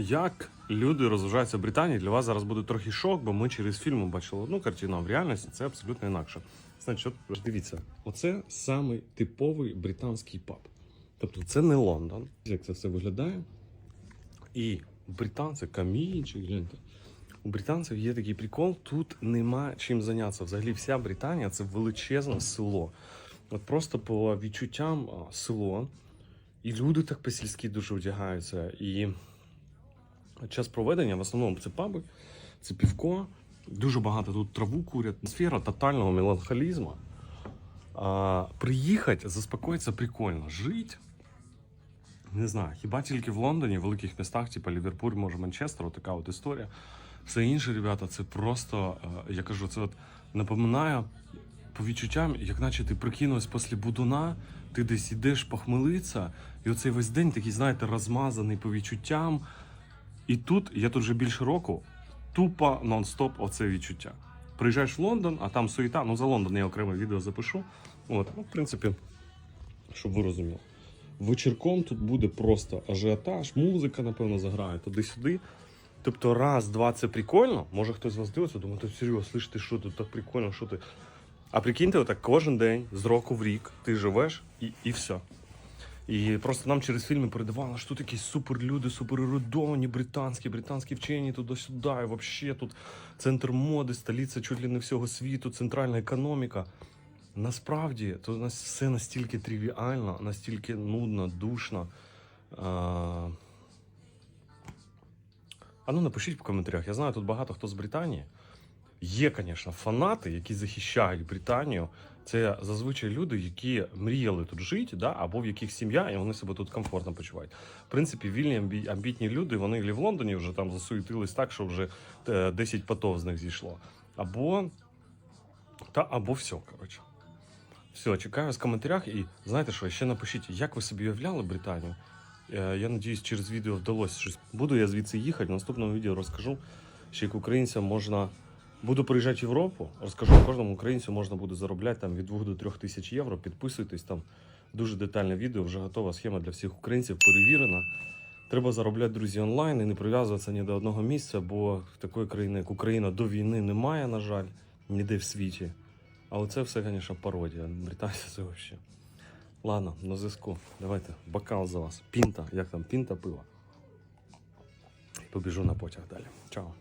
Як люди розважаються в Британії, для вас зараз буде трохи шок, бо ми через фільм бачили одну картину, а в реальності це абсолютно інакше. Значить, от дивіться, оце самий типовий британський паб. Тобто це не Лондон. Як це все виглядає? І у британців камінчик, гляньте. У британців є такий прикол, тут нема чим зайнятися. Взагалі, вся Британія це величезне село. От просто по відчуттям село. І люди так по-сільськи дуже одягаються. І час проведення в основному це паби, це півко. Дуже багато тут траву курять. Атмосфера тотального меланхолізму. А, приїхати, заспокоїтися прикольно. Жити. Не знаю, хіба тільки в Лондоні, в великих містах, типу Ліверпуль, може Манчестер, така от історія. Все інше, ребята, це просто, е, я кажу, це от напоминає по відчуттям, як наче ти прикинувся після будуна, ти десь йдеш похмелитися, і оцей весь день такий, знаєте, розмазаний по відчуттям. І тут, я тут вже більше року, тупо нон-стоп оце відчуття. Приїжджаєш в Лондон, а там суєта, ну за Лондон я окреме відео запишу. От, ну, в принципі, щоб ви розуміли. Вечірком тут буде просто ажіотаж, музика, напевно, заграє туди-сюди. Тобто, раз, два, це прикольно. Може хтось з вас дивиться, думає, ти серйозно, слиш, ти що тут так прикольно, що ти. А прикиньте, отак кожен день, з року в рік, ти живеш і, і все. І просто нам через фільми передавали, що тут якісь суперлюди, суперерудовані, британські, британські вчені туди-сюди, і взагалі тут центр моди, столиця чуть ли не всього світу, центральна економіка. Насправді, то у нас все настільки тривіально, настільки нудно, душно. А, а ну напишіть в коментарях. Я знаю, тут багато хто з Британії. Є, звісно, фанати, які захищають Британію. Це зазвичай люди, які мріяли тут жити, да, або в яких сім'я, і вони себе тут комфортно почувають. В принципі, вільні амбі- амбітні люди, вони і в Лондоні вже там засуетились так, що вже е, 10 потов з них зійшло. Або та або все, коротше. Все, чекаю в коментарях і знаєте що, ще напишіть, як ви собі уявляли Британію. Е, Я надіюсь, через відео вдалося щось. Буду я звідси їхати. В наступному відео розкажу, що як українцям можна. Буду приїжджати в Європу, розкажу кожному українцю можна буде заробляти там від 2 до 3 тисяч євро. Підписуйтесь там. Дуже детальне відео, вже готова схема для всіх українців, перевірена. Треба заробляти, друзі, онлайн і не прив'язуватися ні до одного місця, бо такої країни, як Україна, до війни немає, на жаль, ніде в світі. Але це все, звісно, пародія. Британці це взагалі. Ладно, на зв'язку. Давайте, бокал за вас. Пінта, як там, пінта пива. Побіжу на потяг далі. Чао.